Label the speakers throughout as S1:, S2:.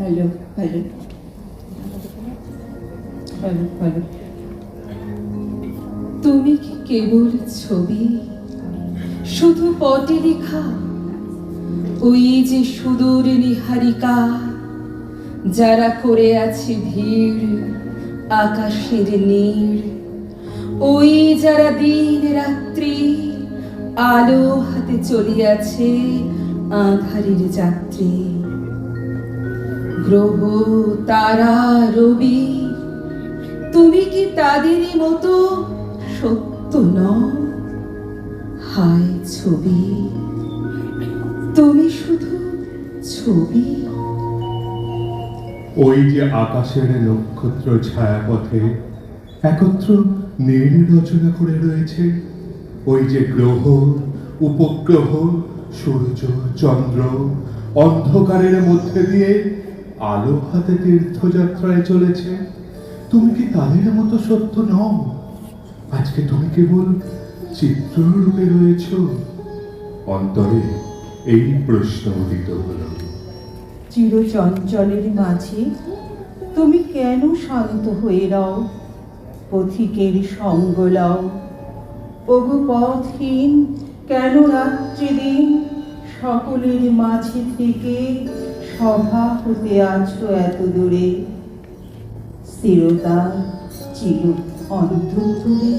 S1: Hello hello hello তুমি কি কেবল ছবি? শুধু পটে লেখা? ওই যে সুদূর নিহারিকা, যারা করে আছে ভিড় আকাশের নীড়। ওই যারা দিন রাত্রি আলো হাতে চলিয়াছে আধারের যাত্রী। গ্রহ তারা রবি। তুমি কি তাদেরই মতো সত্য নও? হায় ছবি। তুমি শুধু ছবি।
S2: ওই যে আকাশের নক্ষত্র ছায়াপথে একত্র নীল রচনা করে রয়েছে, ওই যে গ্রহ, উপগ্রহ, সূর্য, চন্দ্র, অন্ধকারের মধ্যে দিয়ে আলো হাতে তীর্থযাত্রায় চলেছে। তুমি কি তাদের মতো সত্য নও? আজকে তুমি কেবল চিত্ররূপে রয়েছ। অন্তরে এই প্রশ্ন উদিত হলো।
S3: চিরচঞ্চলের মাঝে তুমি কেন শান্ত হয়ে রও? পথিকের সঙ্গ লও। ওগো পথহীন, কেন রাত্রি দিন সকলের মাঝে থেকে সভা হতে আছো এত দূরে স্থিরতা চির অন্ধ অন্তরে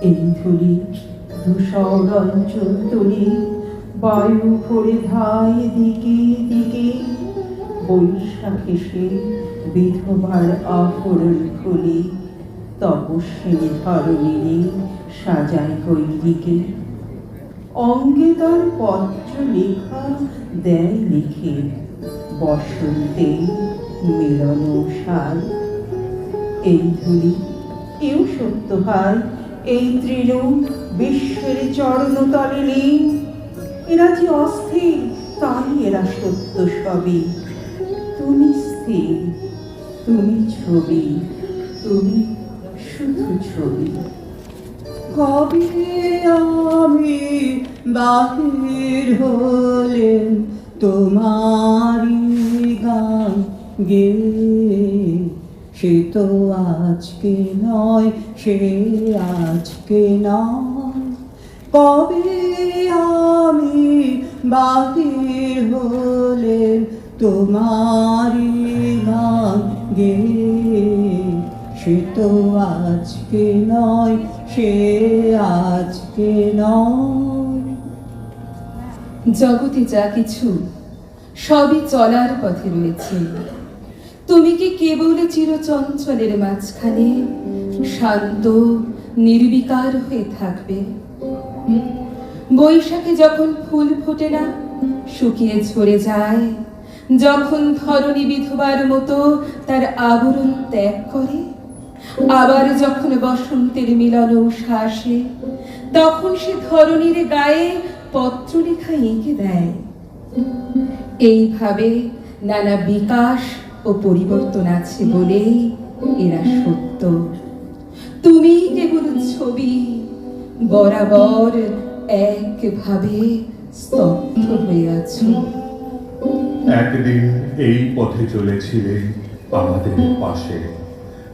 S3: এই ধুলি, ধূসর অঞ্চল তুলি, বায়ু ভরে ধায় দিকে দিকে, বৈশাখ বিধবার অপরণ খুলি, তপস্বিনী ধরণীরে সাজায় কৈরিকে অঙ্গে তার পত্র লেখা দেয় লিখে। বসন্তে মিলন সাল এই ধুলি, এও সত্য হয় এই তৃণ, বিশ্বের চরণতলে নেই এরা যে অস্থির, তাই এরা সত্য সবই। তুমি স্থির, তুমি ছবি, তুমি
S4: কবে আমি বাহির হলেন তোমারি গান গে সে তো আজকে নয়, সে আজকে নয়। কবে আমি বাহির হলেন তোমারি গান গে সে তো আজকে নয় সে আজকে
S1: জগতে যা কিছু, সবই চলার পথে রয়েছে। তুমি কি কেবল চিরচঞ্চলের মাঝখানে শান্ত, নির্বিকার হয়ে থাকবে? বৈশাখে যখন ফুল ফোটে না, শুকিয়ে ঝরে যায়। যখন ধরণী বিধবার মতো তার আবরণ ত্যাগ করে আবার যখন বসন্তের মিলন উষাসে তখন সে ধরণীর গায়ে পত্রলেখা এঁকে দেয়। এইভাবে নানা বিকাশ ও পরিবর্তন আছে বলেই এরা সত্য। তুমি কেবল ছবি, বরাবর একভাবে স্তব্ধ হয়ে আছো।
S2: একদিন এই পথে চলেছিলেন আমাদের পাশে।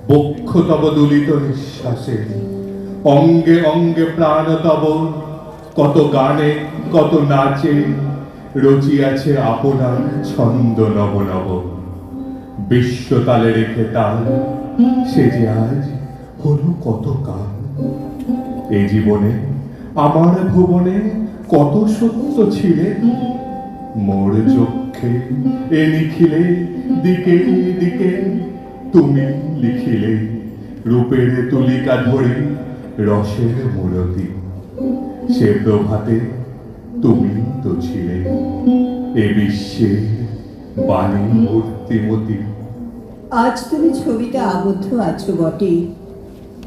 S2: বক্ষ তব দুলিত নিঃশ্বাসে। অঙ্গে অঙ্গে প্রাণ তব, কত গানে, কত নাচে, রচিয়াছে আপনার ছন্দ নব নব। বিশ্বতালে রেখে তাল, সে যে আজ হলো কত কাল। এই জীবনে, আমার ভুবনে কত সত্য ছিলে। মোর চক্ষে এ লিখিলে দিকে দিকে তুমি লিখিলে, রূপের তুলিকা ধরে, রসের মূরতি সে প্রভাতে তুমি তো ছিলে, এ বিশ্বে বাণী মূর্তিমতি
S4: আজ তুমি ছবিতে আবদ্ধ আছো বটে,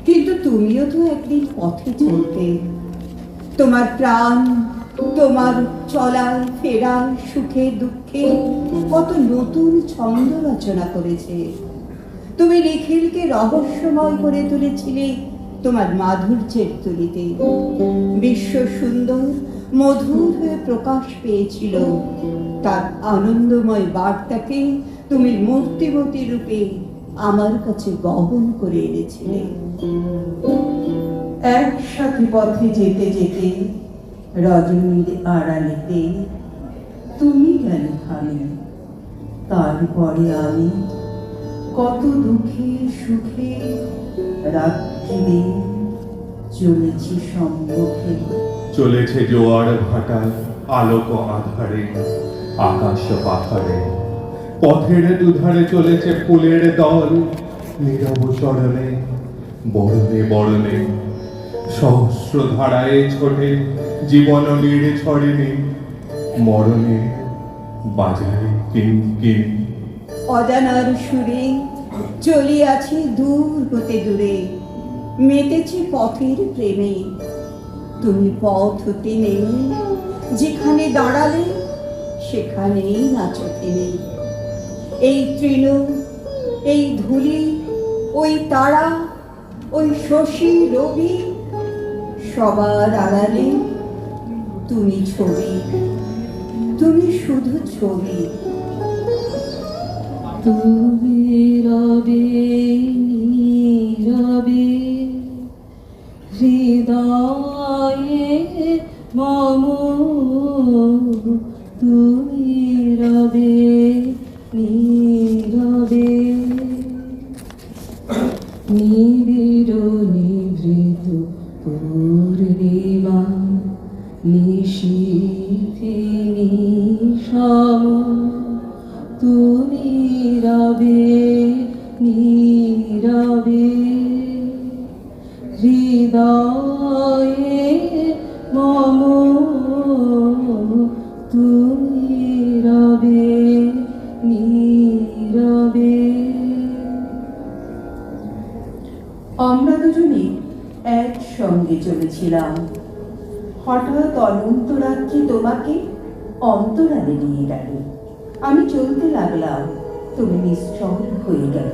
S4: কিন্তু তুমিও তো একদিন পথে চলতে। তোমার প্রাণ, তোমার চলায় ফেরায় সুখে দুঃখে কত নতুন ছন্দ রচনা করেছে। তুমি নিখিলকে রহস্যময় করে তুলেছিলে তোমার মাধুর্যের তুলিতে। বিশ্ব সুন্দর, মধুর হয়ে প্রকাশ পেয়েছিল। তার আনন্দময় বার্তাকে তুমি মূর্তিমতী রূপে আমার কাছে বহন করে এনেছিলে।
S3: একসাথে পথে যেতে যেতে রজনীর আড়ালেতে তুমি গেলে খালি তারপরে আমি কত দুঃখে সুখে রাত্রি চলেছি সম্মুখে।
S2: চলেছে জোয়ার ভাটা আলোক আধারে, আকাশ পাথারে। পথের দুধারে চলেছে ফুলের দল, নীরব চরণে বরণে বরণে। সহস্র ধারায় ছোটে, জীবন নীড়ে ছড়েনি মরণে বাজারে কিন কিন
S4: অজানার সুরে চলিয়াছি দূর হতে দূরে মেতেছি পথের প্রেমে। তুমি পথ হতে নেই যেখানে দাঁড়ালে সেখানেই নাচো থেমে এই তৃণ এই ধুলি, ওই তারা, ওই শশী রবি, সবার আড়ালে তুমি ছবি, তুমি শুধু ছবি।
S1: তুমি রবে নীরবে হৃদয়ে মম হৃদয়ে মম তুমি রবে, নীরবে।
S3: আমরা দুজনে একসঙ্গে চলেছিলাম। হঠাৎ অনন্ত রাত্রি তোমাকে অন্তরালে নিয়ে গেল। আমি চলতে লাগলাম, তুমি নিশ্চল হয়ে গেল।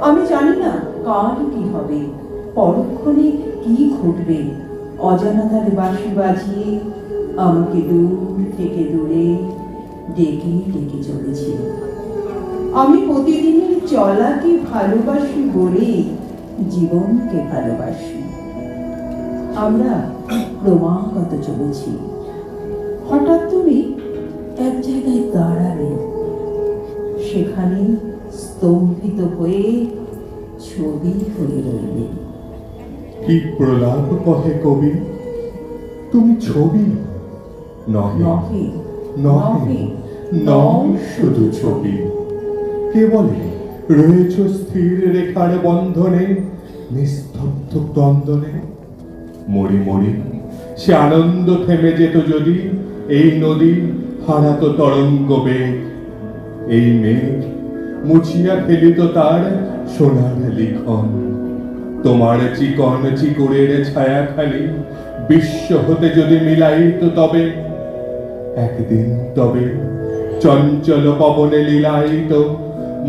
S3: আমি জানি না কার কি হবে। পরক্ষণে কি ঘটবে? অজানা বাঁশি বাজিয়ে আমাকে দূর থেকে দূরে ডেকে ডেকে চলেছে। আমি প্রতিদিনের চলাকে ভালোবাসি বলে জীবনকে ভালোবাসি। আমরা ক্রমাগত চলেছি। হঠাৎ তুমি এক জায়গায় দাঁড়ালে। সেখানে স্তম্ভিত হয়ে ছবি হয়ে রইলে
S2: কি প্রলাপ কহে কবি? তুমি ছবি? নহে।
S3: নহে।
S2: নয় শুধু ছবি। কে বলে রয়েছ স্থির রেখার বন্ধনে নিস্তব্ধ ক্রন্দনে। মরি মরি সে আনন্দ থেমে যেত যদি এই নদী হারাতো তরঙ্গ বেগ। এই মেঘ মুছিয়া ফেলিত তার সোনার লিখন। তোমার চিকন ছায়া খালি বিশ্ব হতে যদি মিলাইত তবে একদিন তবে চঞ্চল পবনে লীলায়িত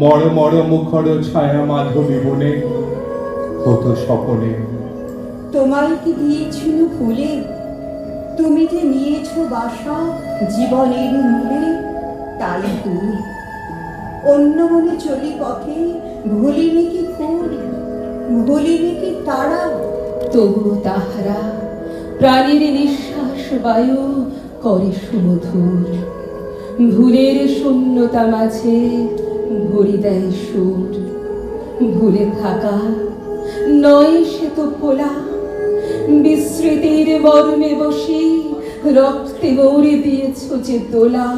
S2: মর মর মুখর ছায়া মাধবী বনে হতো স্বপনে।
S4: তোমায় কি দিয়েছিল ফুলে? তুমি যে নিয়েছো বাসা জীবনের মূলে, তাই তুই অন্য মনে চলি পথে, ভুলিনি কি ফুল ভুলিনি কি তারা?
S1: তবু তাহারা প্রাণীর নিঃশ্বাস বায়ু করে সুমধুর। ভুলের শূন্যতা মাঝে ভরি দেয় সুর। ভুলে থাকা নয় সে তো ভোলা বিস্মৃতির বরমে বসি রক্তে মরে দিয়েছ যে দোলা।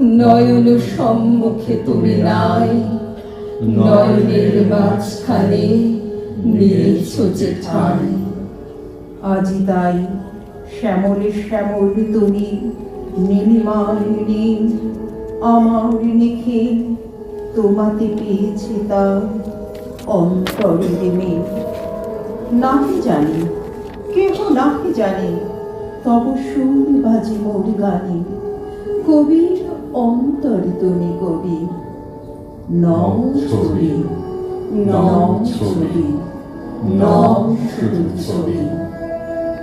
S1: নয়ন সম্মুখে তুমি নাই।
S3: আজি তাই শ্যামলে শ্যামল তুমি আমার তোমাতে পেয়েছে তা অন্তরের মেয়ে জানি, কেহ নাহি জানে, তব সুর বাজে মোর গানে। কবির অন্তর তুমি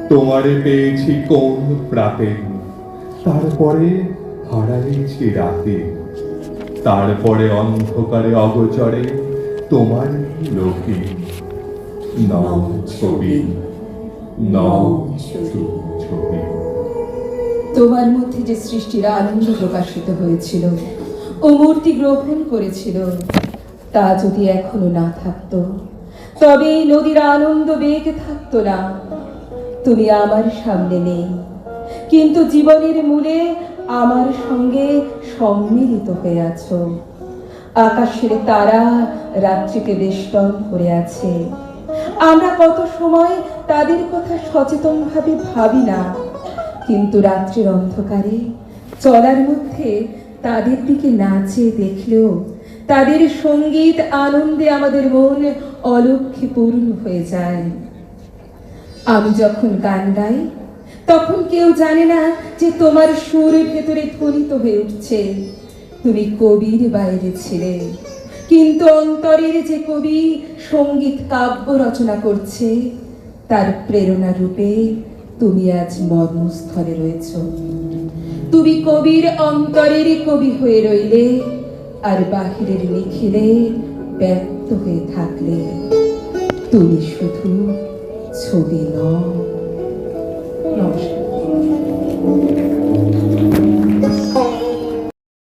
S2: তোমারে পেয়েছি কোন প্রাতে? তারপরে হারাইছি রাতে। তারপরে অন্ধকারে অগচরে তোমার লোকে। নও ছবি নও ছবি
S1: তোমার মধ্যে যে সৃষ্টির আনন্দ প্রকাশিত হয়েছিল ও মূর্তি গ্রহণ করেছিল। তা যদি এখনও না থাকতো, তবে নদীর আনন্দ বেগ থাকতো না। তুমি আমার সামনে নেই, কিন্তু জীবনের মূলে আমার সঙ্গে সম্মিলিত হয়ে আছো। আকাশের তারা রাত্রিকে বেষ্টন করে আছে। আমরা কত সময় তাদের কথা সচেতনভাবে ভাবি না, কিন্তু রাত্রির অন্ধকারে চলার মধ্যে তাদের দিকে নাচে দেখলেও তাদের সংগীত আনন্দে আমাদের মন অলক্ষে পূর্ণ হয়ে যায়। আমি যখন গান গাই, তখন কেউ জানে না যে তোমার সুর ভেতরে ধ্বনিত হয়ে উঠছে। তুমি কবির বাইরে ছিলে, কিন্তু অন্তরের যে কবি সংগীত কাব্য রচনা করছে, তার প্রেরণা রূপে তুমি আজ মর্মস্থলে রয়েছ। তুমি কবির অন্তরের কবি হয়ে রইলে আর বাহিরের লিখিলে ব্যক্ত হয়ে থাকলে তুমি শুধু ছবি নমস্কার।